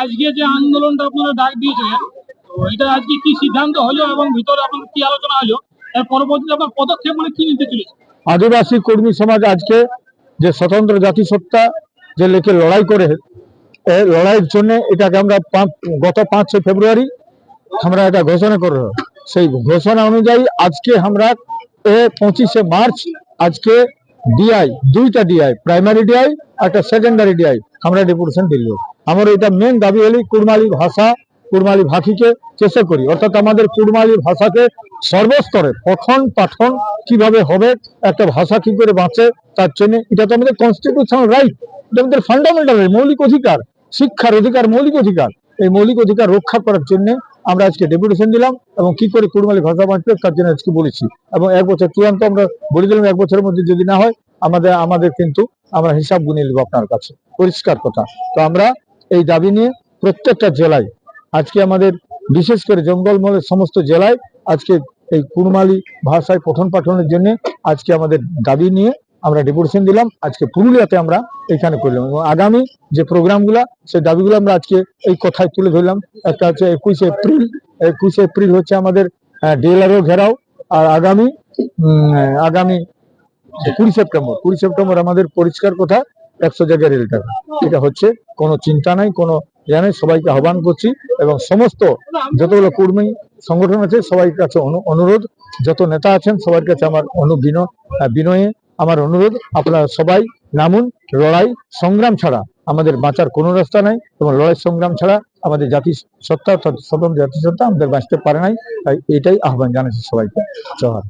আজকে যে আন্দোলনটা আপনারা ডাক দিয়েছিলেন তো এটা আজকে কি সিদ্ধান্ত হলো এবং ভিতরে আপনাদের কি আলোচনা হলো? এর পরবর্তীতে আপনার পদক্ষেপ মানে কি নিতে চলেছে আদিবাসী কর্মী সমাজ আজকে যে স্বতন্ত্র জাতিসত্তা যে লেখে লড়াই করে লড়াইয়ের জন্য এটাকে আমরা পাঁচ- গত পাঁচই ফেব্রুয়ারি আমরা এটা ঘোষণা করে সেই ঘোষণা অনুযায়ী আজকে আমরা এ পঁচিশে মার্চ আজকে ডিআই, দুইটা ডিআই, প্রাইমারি ডিআই, একটা সেকেন্ডারি ডিআই, আমরা ডেপুটেশন দিল। আমার এটা মেন দাবি হলি কুড়মালি ভাষা, কুড়মালি ভাষীকে চেষ্টা করি। অর্থাৎ আমাদের কুড়মালি ভাষাকে সর্বস্তরে পঠন পাঠন কীভাবে হবে, একটা ভাষা কি করে বাঁচে, তার জন্য এটা তো আমাদের কনস্টিটিউশনাল রাইট এটা আমাদের ফান্ডামেন্টাল মৌলিক অধিকার, শিক্ষার অধিকার, মৌলিক অধিকার। এই মৌলিক অধিকার রক্ষা করার জন্য আমরা আজকে ডেপুটেশন দিলাম এবং কি করে কুড়মালি ভাষা বাঁচবে, তার জন্য আজকে বলেছি। এবং এক বছর চূড়ান্ত আমরা বলে দিলাম, এক বছরের মধ্যে যদি না হয়, আমাদের আমাদের কিন্তু আমরা হিসাব গুনিয়ে নেব আপনার কাছে। পরিষ্কার কথা। তো আমরা এই দাবি নিয়ে প্রত্যেকটা জেলায়, আজকে আমাদের বিশেষ করে জঙ্গলমহলের সমস্ত জেলায় আজকে এই কুড়মালি ভাষায় পঠন পাঠনের জন্য আজকে আমাদের দাবি নিয়ে আমরা ডেপুটেশন দিলাম। আজকে পুরুলিয়াতে আমরা এখানে করলাম এবং আগামী যে প্রোগ্রামগুলা, সেই দাবিগুলো আমরা আজকে এই কথায় তুলে ধরলাম। একটা হচ্ছে একুশে এপ্রিল একুশে এপ্রিল হচ্ছে আমাদের ডিএলআরও ঘেরাও আর আগামী আগামী কুড়ি সেপ্টেম্বর কুড়ি সেপ্টেম্বর আমাদের পরিষ্কার কথা একশো জায়গায় রেল টাকা এটা হচ্ছে, কোনো চিন্তা নাই, কোনো জানে সবাইকে আহ্বান করছি এবং সমস্ত যতগুলো কর্মী সংগঠন আছে, সবাই কাছে অনু- অনুরোধ, যত নেতা আছেন, সবার কাছে আমার অনুবিন বিনয়ে আমার অনুরোধ, আপনারা সবাই নামুন, লড়াই, সংগ্রাম ছাড়া আমাদের বাঁচার কোনো রাস্তা নাই এবং লড়াই, সংগ্রাম ছাড়া আমাদের জাতি সত্তা স্বতন্ত্র জাতি সত্তা আমাদের বাঁচতে পারে নাই, তাই এটাই আহ্বান জানাচ্ছি সবাইকে। জহার